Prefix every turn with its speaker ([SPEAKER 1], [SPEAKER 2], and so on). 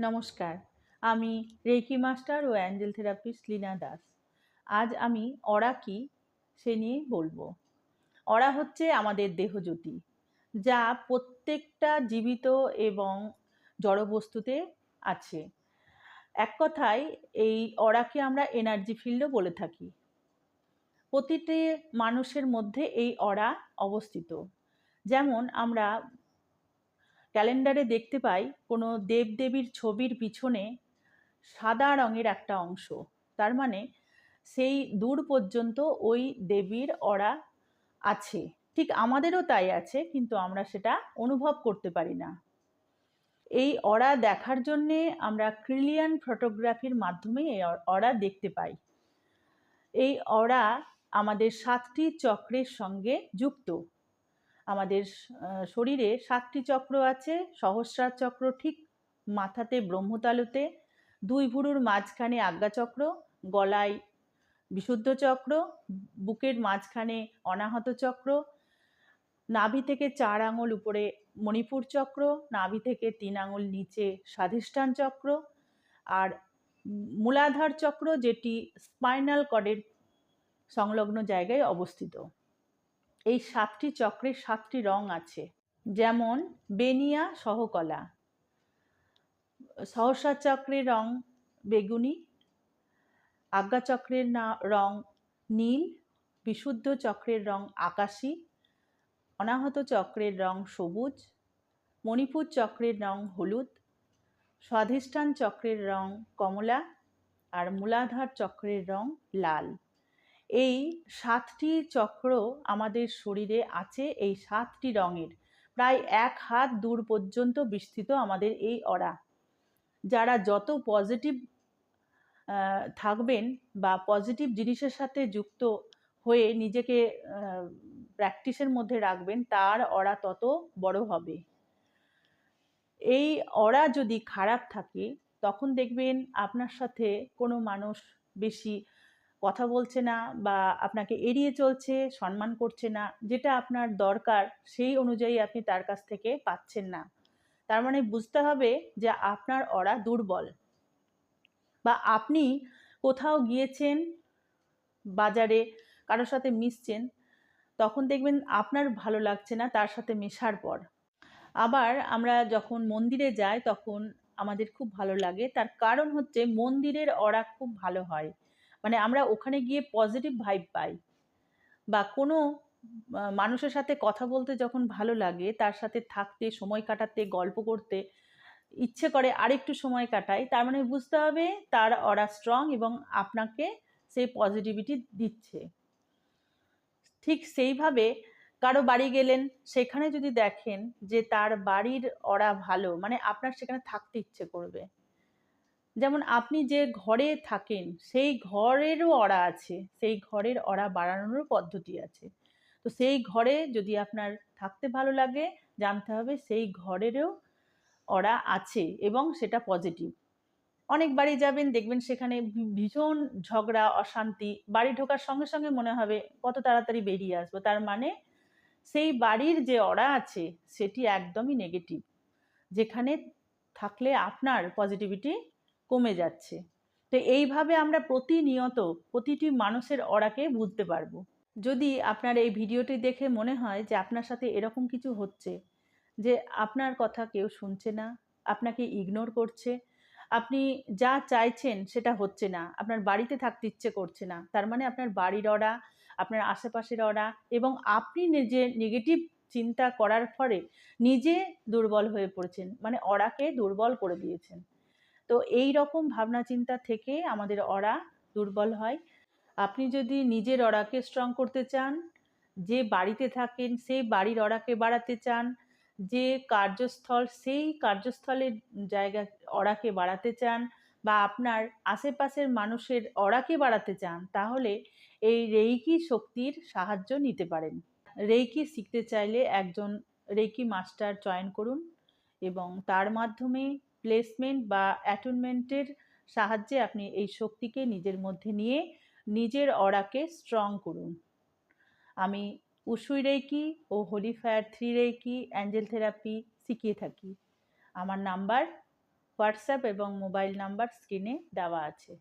[SPEAKER 1] নমস্কার। আমি reiki master ও অ্যাঞ্জেল থেরাপিস্ট লীনা দাস। আজ আমি অরা কি সে নিয়ে বলব। অরা হচ্ছে আমাদের দেহজ্যোতি যা প্রত্যেকটা জীবিত এবং জড়বস্তুতে আছে। এক কথায়, এই অরাকে আমরা এনার্জি ফিল্ডও বলে থাকি। প্রতিটি মানুষের মধ্যে এই অরা অবস্থিত। যেমন আমরা ক্যালেন্ডারে দেখতে পাই কোনো দেবদেবীর ছবির পিছনে সাদা রঙের একটা অংশ। তার মানে সেই দূর পর্যন্ত ওই দেবীর অরা আছে। ঠিক আমাদেরও তাই আছে, কিন্তু আমরা সেটা অনুভব করতে পারি না। এই অরা দেখার জন্যে আমরা ক্রিলিয়ান ফটোগ্রাফির মাধ্যমে এই অরা দেখতে পাই। এই অরা আমাদের সাতটি চক্রের সঙ্গে যুক্ত। আমাদের শরীরে সাতটি চক্র আছে, সহস্রার চক্র ঠিক মাথাতে ব্রহ্মতালুতে, দুই ভুরুর মাঝখানে আজ্ঞাচক্র গলায় বিশুদ্ধ চক্র, বুকের মাঝখানে অনাহত চক্র, নাভি থেকে চার আঙুল উপরে মণিপুর চক্র, নাভি থেকে তিন আঙুল নিচে স্বাধিষ্ঠান চক্র আর মূলাধার চক্র যেটি স্পাইনাল কর্ডের সংলগ্ন জায়গায় অবস্থিত। এই সাতটি চক্রের সাতটি রং আছে। যেমন, বেনিয়া সহকলা। সহসা চক্রের রং বেগুনি। আজ্ঞাচক্রের না, রং নীল। বিশুদ্ধ চক্রের রং আকাশী। অনাহত চক্রের রং সবুজ। মণিপুর চক্রের রং হলুদ। স্বাধিষ্ঠান চক্রের রং কমলা। আর মূলাধার চক্রের রং লাল। এই সাতটি চক্র আমাদের শরীরে আছে, এই সাতটি রঙের। প্রায় এক হাত দূর পর্যন্ত বিস্তৃত আমাদের এই অরা যারা যত পজিটিভ থাকবেন বা পজিটিভ জিনিসের সাথে যুক্ত হয়ে নিজেকে প্র্যাকটিসের মধ্যে রাখবেন, তার অরা তত বড় হবে। এই অরা যদি খারাপ থাকে, তখন দেখবেন আপনার সাথে কোনো মানুষ বেশি কথা বলছে না বা আপনাকে এড়িয়ে চলছে, সম্মান করছে না, যেটা আপনার দরকার, সেই অনুযায়ী আপনি তার কাছ থেকে পাচ্ছেন না। তার মানে বুঝতে হবে যে আপনার অরা দুর্বল। বা আপনি কোথাও গিয়েছেন, বাজারে কারোর সাথে মিশছেন, তখন দেখবেন আপনার ভালো লাগছে না, তার সাথে মেশার পর। আবার আমরা যখন মন্দিরে যাই, তখন আমাদের খুব ভালো লাগে, তার কারণ হচ্ছে মন্দিরের অরা খুব ভালো হয়। মানে আমরা ওখানে গিয়ে পজিটিভ ভাইব পাই। বা কোনো মানুষের সাথে কথা বলতে যখন ভালো লাগে, তার সাথে থাকতে, সময় কাটাতে, গল্প করতে ইচ্ছে করে আরেকটু সময় কাটাই, তার মানে বুঝতে হবে তার অরা স্ট্রং এবং আপনাকে সেই পজিটিভিটি দিচ্ছে। ঠিক সেইভাবে কারও বাড়ি গেলেন, সেখানে যদি দেখেন যে তার বাড়ির অরা ভালো মানে আপনার সেখানে থাকতে ইচ্ছে করবে। যেমন আপনি যে ঘরে থাকেন, সেই ঘরেরও অরা আছে, সেই ঘরের অরা বাড়ানোরও পদ্ধতি আছে। তো সেই ঘরে যদি আপনার থাকতে ভালো লাগে, জানতে হবে সেই ঘরেরও অরা আছে এবং সেটা পজিটিভ অনেক বাড়ি যাবেন, দেখবেন সেখানে ভীষণ ঝগড়া, অশান্তি, বাড়ি ঢোকার সঙ্গে সঙ্গে মনে হবে কত তাড়াতাড়ি বেরিয়ে আসব। তার মানে সেই বাড়ির যে অরা আছে, সেটি একদমই নেগেটিভ যেখানে থাকলে আপনার পজিটিভিটি কমে যাচ্ছে। তো এইভাবে আমরা প্রতিনিয়ত প্রতিটি মানুষের অরাকে বুঝতে পারব। যদি আপনার এই ভিডিওটি দেখে মনে হয় যে আপনার সাথে এরকম কিছু হচ্ছে, যে আপনার কথা কেউ শুনছে না, আপনাকে ইগনোর করছে, আপনি যা চাইছেন সেটা হচ্ছে না, আপনার বাড়িতে থাকতে ইচ্ছে করছে না, তার মানে আপনার বাড়ির অরা আপনার আশেপাশের অরা এবং আপনি নিজে নেগেটিভ চিন্তা করার ফলে নিজে দুর্বল হয়ে পড়েছেন মানে অরাকে দুর্বল করে দিয়েছেন। তো এই রকম ভাবনা চিন্তা থেকে আমাদের অরা দুর্বল হয়। আপনি যদি নিজের অরাকে স্ট্রং করতে চান, যে বাড়িতে থাকেন সেই বাড়ির অরাকে বাড়াতে চান, যে কার্যস্থল সেই কার্যস্থলের জায়গা অরাকে বাড়াতে চান বা আপনার আশেপাশের মানুষের অরাকে বাড়াতে চান, তাহলে এই রেইকি শক্তির সাহায্য নিতে পারেন। রেইকি শিখতে চাইলে একজন রেইকি মাস্টার চয়ন করুন এবং তার মাধ্যমে প্লেসমেন্ট বা অ্যাটনমেন্টের সাহায্যে আপনি এই শক্তিকে নিজের মধ্যে নিয়ে নিজের অরাকে স্ট্রং করুন। আমি উসুই রেকি ও holy fire three reiki angel therapy শিখিয়ে থাকি। আমার নাম্বার হোয়াটসঅ্যাপ এবং মোবাইল নাম্বার স্ক্রিনে দেওয়া আছে।